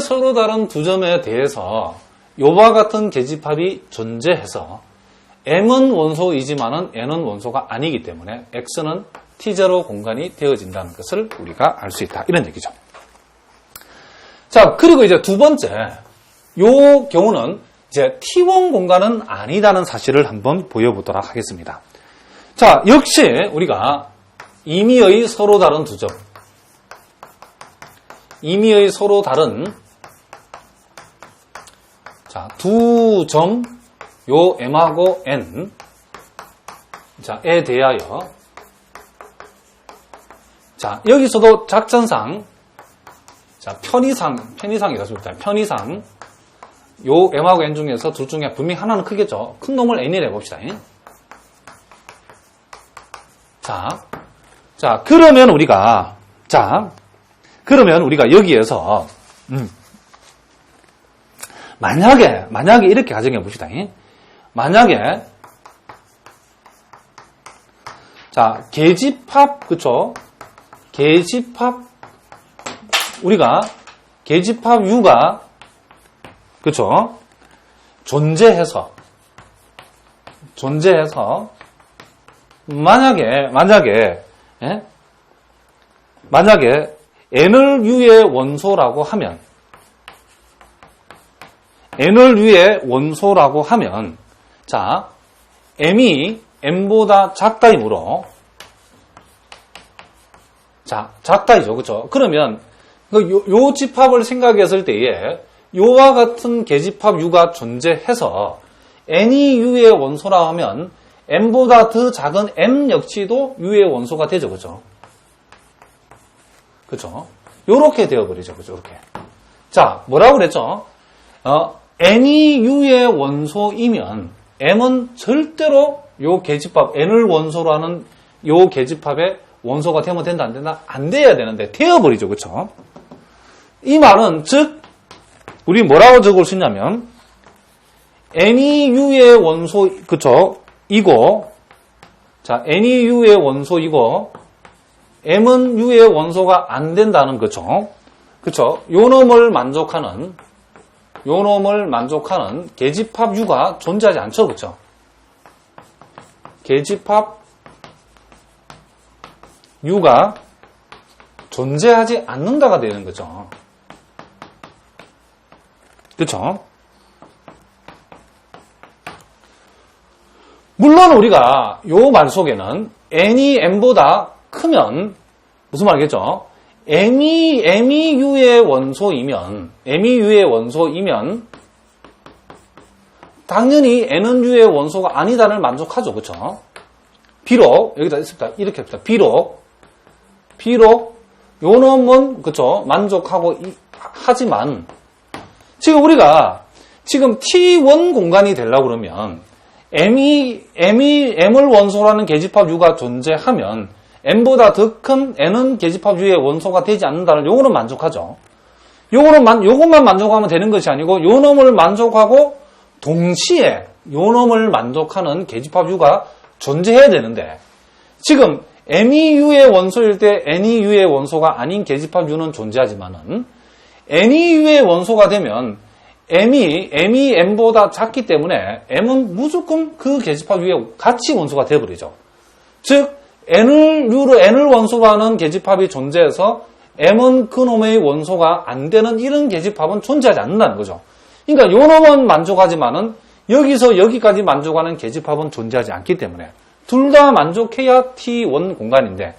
서로 다른 두 점에 대해서 요와 같은 계집합이 존재해서 M은 원소이지만은 N은 원소가 아니기 때문에 X는 T0 공간이 되어진다는 것을 우리가 알 수 있다. 이런 얘기죠. 자, 그리고 이제 두 번째, 요 경우는 이제 T1 공간은 아니다는 사실을 한번 보여보도록 하겠습니다. 자, 역시 우리가 임의의 서로 다른 두 점, 임의의 서로 다른 자, 두 점, 요 M하고 N, 자, 에 대하여, 자, 여기서도 작전상, 자, 편의상, 편의상이다, 좋다. 편의상, 요 M하고 N 중에서 둘 중에 분명히 하나는 크겠죠. 큰 놈을 N이라 해봅시다. 자, 자, 그러면 우리가, 자, 그러면 우리가 여기에서, 음, 만약에, 만약에 이렇게 가정해 봅시다. 만약에, 자, 계집합, 그쵸? 계집합, 우리가, 계집합 U가, 그쵸? 존재해서, 존재해서, 만약에, 만약에, 예? 만약에, N을 U의 원소라고 하면, N을 U의 원소라고 하면, 자, M이 M보다 작다이므로, 자, 작다이죠. 그죠? 그러면, 그 요, 요 집합을 생각했을 때에, 요와 같은 계집합 U가 존재해서, N이 U의 원소라 하면, M보다 더 작은 M 역시도 U의 원소가 되죠. 그죠? 그죠? 요렇게 되어버리죠. 그죠? 이렇게. 자, 뭐라고 그랬죠? 어, N이 U의 원소이면 M은 절대로 요 계집합, N을 원소로 하는 요 계집합의 원소가 되면 된다, 안 된다? 안 돼야 되는데, 되어버리죠. 그쵸? 이 말은, 즉, 우리 뭐라고 적을 수 있냐면, N이 U의 원소, 그쵸? 이고, 자, N이 U의 원소이고, M은 U의 원소가 안 된다는 거죠. 그쵸? 요 놈을 만족하는, 요 놈을 만족하는 계집합 U가 존재하지 않죠. 그쵸? 계집합 U가 존재하지 않는다가 되는 거죠. 그쵸? 물론 우리가 요 말 속에는 n이 m보다 크면 무슨 말이겠죠? M이 m이 u의 원소이면 m이 u의 원소이면 당연히 n은 u의 원소가 아니다를 만족하죠. 그렇죠? 비록 여기다 있습니다. 이렇게 합시다. 비록 비록 요 놈은 그렇죠? 만족하고 이- 하지만 지금 우리가 지금 T1 공간이 되려고 그러면 M이, M이, M을 원소라는 계집합 U가 존재하면 M보다 더 큰 N은 계집합 U의 원소가 되지 않는다는 요거는 만족하죠. 요거는 만, 요것만 만족하면 되는 것이 아니고 요 놈을 만족하고 동시에 요 놈을 만족하는 계집합 U가 존재해야 되는데 지금 M이 U의 원소일 때 N이 U의 원소가 아닌 계집합 U는 존재하지만은 N이 U의 원소가 되면 M이 M이 M보다 작기 때문에 M은 무조건 그 계집합 위에 같이 원소가 되어버리죠. 즉 N을 U로 N을 원소로 하는 계집합이 존재해서 M은 그 놈의 원소가 안 되는 이런 계집합은 존재하지 않는다는 거죠. 그러니까 요 놈은 만족하지만은 여기서 여기까지 만족하는 계집합은 존재하지 않기 때문에 둘 다 만족해야 T1 공간인데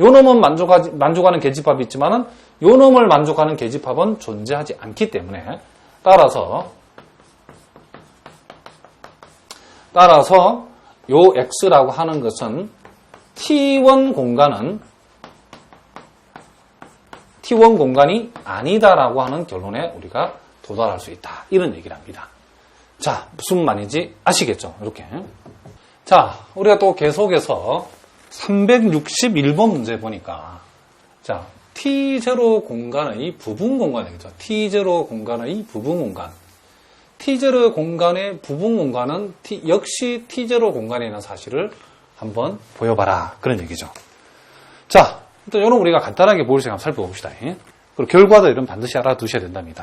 요 놈은 만족하지, 만족하는 계집합이 있지만은 요 놈을 만족하는 계집합은 존재하지 않기 때문에 따라서 따라서 요 x라고 하는 것은 t1 공간은 t1 공간이 아니다라고 하는 결론에 우리가 도달할 수 있다. 이런 얘기를 합니다. 자, 무슨 말인지 아시겠죠? 이렇게. 자, 우리가 또 계속해서 361번 문제 보니까 자, T0 공간의 부분 공간이겠죠. T0 공간의 부분 공간. T0 공간의 부분 공간은 T- 역시 T0 공간이라는 사실을 한번 보여봐라. 그런 얘기죠. 자, 일단 이런 우리가 간단하게 모의식 한번 살펴봅시다. 그리고 결과도 이런 반드시 알아두셔야 된답니다.